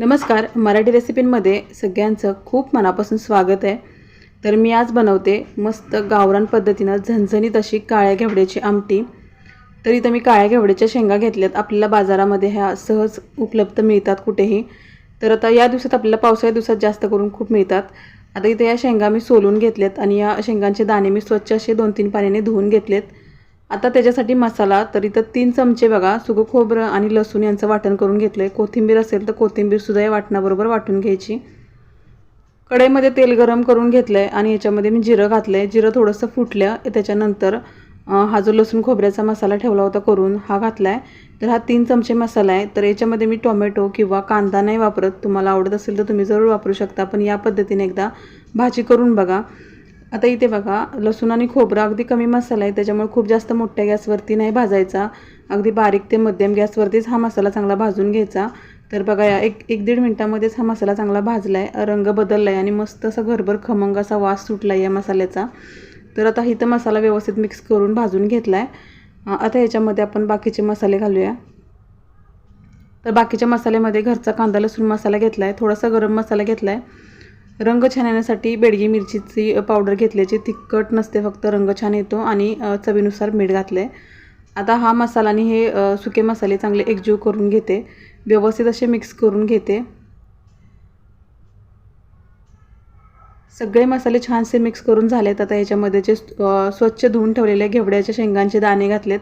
नमस्कार मराठी रेसिपींमध्ये सगळ्यांचं खूप मनापासून स्वागत आहे. तर मी आज बनवते मस्त गावरान पद्धतीनं झणझणीत अशी काळ्या घेवड्याची आमटी. तर इथं मी काळ्या घेवड्याच्या शेंगा घेतल्यात. आपल्याला बाजारामध्ये ह्या सहज उपलब्ध मिळतात कुठेही. तर आता या दिवसात आपल्याला पावसाळ्या दिवसात जास्त करून खूप मिळतात. आता इथे या शेंगा मी सोलून घेतल्यात आणि या शेंगांचे दाणे मी स्वच्छ असे दोन तीन पाण्याने धुवून घेतलेत. आता त्याच्यासाठी मसाला तर इथं तीन चमचे बघा सुगं खोबरं आणि लसूण यांचं वाटण करून घेतलं आहे कोथिंबीर असेल तर कोथिंबीरसुद्धा या वाटणाबरोबर वाटून घ्यायची. कढईमध्ये तेल गरम करून घेतलं आहे आणि याच्यामध्ये मी जिरं घातलं आहे जिरं थोडंसं फुटलं त्याच्यानंतर हा जो लसूण खोबऱ्याचा मसाला ठेवला होता करून हा घातला आहे तर हा तीन चमचे मसाला आहे. तर याच्यामध्ये मी टोमॅटो किंवा कांदा नाही वापरत. तुम्हाला आवडत असेल तर तुम्ही जरूर वापरू शकता. पण या पद्धतीने एकदा भाजी करून बघा. आता इथे बघा लसूण आणि खोबरं अगदी कमी मसाला आहे त्याच्यामुळे खूप जास्त मोठ्या गॅसवरती नाही भाजायचा. अगदी बारीक ते मध्यम गॅसवरतीच हा मसाला चांगला भाजून घ्यायचा. तर बघा या एक एक दीड मिनटामध्येच हा मसाला चांगला भाजला आहे रंग बदलला आहे आणि मस्त असा घरभर खमंग असा वास सुटला आहे या मसाल्याचा. तर आता इथं मसाला व्यवस्थित मिक्स करून भाजून घेतला आहे आता याच्यामध्ये आपण बाकीचे मसाले घालूया. तर बाकीच्या मसाल्यामध्ये घरचा कांदा लसूण मसाला घेतला आहे थोडासा गरम मसाला घेतला आहे रंग छान येण्यासाठी बेडगी मिरचीची पावडर घेतल्याची तिखट नसते फक्त रंग छान येतो आणि चवीनुसार मीठ घातलं आहे आता हा मसाला आणि हे सुके मसाले चांगले एकजीव करून घेते. व्यवस्थित असे मिक्स करून घेते. सगळे मसाले छानसे मिक्स करून झालेत. आता याच्यामध्ये जे स्वच्छ धुवून ठेवलेले घेवड्याच्या शेंगांचे दाणे घातलेत.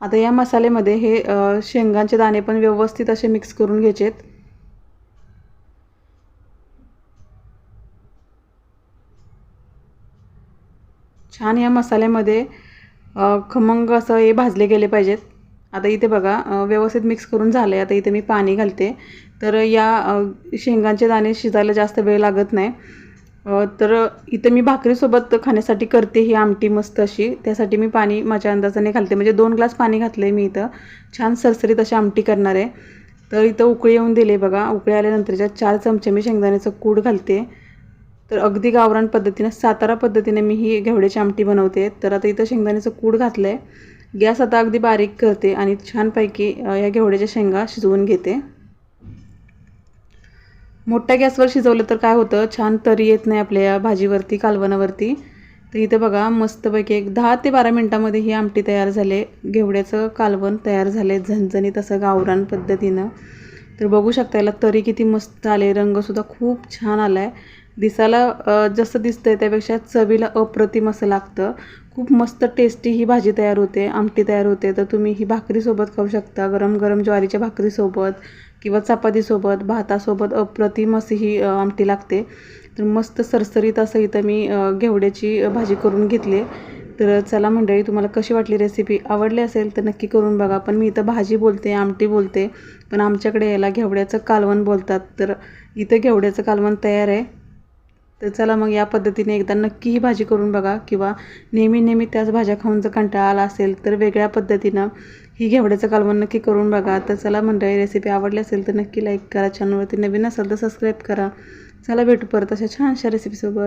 आता या मसाल्यामध्ये हे शेंगांचे दाणे पण व्यवस्थित असे मिक्स करून घ्यायचेत. छान या मसाल्यामध्ये खमंग असं हे भाजले गेले पाहिजेत. आता इथे बघा व्यवस्थित मिक्स करून झालं आहे आता इथे मी पाणी घालते. तर या शेंगांचे दाणे शिजायला जास्त वेळ लागत नाही. तर इथं मी भाकरीसोबत खाण्यासाठी करते ही आमटी मस्त अशी. त्यासाठी मी पाणी माझ्या अंदाजाने घालते. म्हणजे दोन ग्लास पाणी घातलं आहे मी इथं. छान सरसरीत अशी आमटी करणार आहे. तर इथं उकळी येऊन दिले बघा. उकळी आल्यानंतरच्या चार चमचे मी शेंगदाण्याचं कूड घालते. तर अगदी गावरान पद्धतीनं सातारा पद्धतीने मी ही घेवड्याची आमटी बनवते. तर आता इथं शेंगदाण्याचं कूड घातलं आहे गॅस आता अगदी बारीक करते आणि छानपैकी या घेवड्याच्या शेंगा शिजवून घेते. मोठ्या गॅसवर शिजवलं तर काय होतं? छान तरी येत नाही आपल्या या भाजीवरती कालवणावरती तर इथं बघा मस्तपैकी एक दहा ते बारा मिनटामध्ये ही आमटी तयार झाले. घेवड्याचं कालवण तयार झाले झणझणीत असं गावरान पद्धतीनं. तर बघू शकता याला तरी किती मस्त आले. रंगसुद्धा खूप छान आला आहे दिसायला जसं दिसतंय त्यापेक्षा चवीला अप्रतिम असं लागतं. खूप मस्त टेस्टी ही भाजी तयार होते आमटी तयार होते. तर तुम्ही ही भाकरीसोबत खाऊ शकता. गरम गरम ज्वारीच्या भाकरीसोबत किंवा चपातीसोबत भातासोबत अप्रतिम अशी ही आमटी लागते. तर मस्त सरसरीत असं इथं मी घेवड्याची भाजी करून घेतली. तर चला मंडळी तुम्हाला कशी वाटली रेसिपी आवडली असेल तर नक्की करून बघा. पण मी इथं भाजी बोलते आमटी बोलते. पण आमच्याकडे याला घेवड्याचं कालवण बोलतात. तर इथं घेवड्याचं कालवण तयार आहे. तर चला मग या पद्धतीने एकदा नक्की ही भाजी करून बघा किंवा नेहमी नेहमी त्याच भाज्या खाऊन जर कंटाळा आला असेल तर वेगळ्या पद्धतीनं ही घेवड्याचं कालवण नक्की करून बघा. तर चला मंडळी रेसिपी आवडली असेल तर नक्की लाईक करा. चॅनलवरती नवीन असेल तर सबस्क्राईब करा. चला भेटू परत अशा छानशा रेसिपीसोबत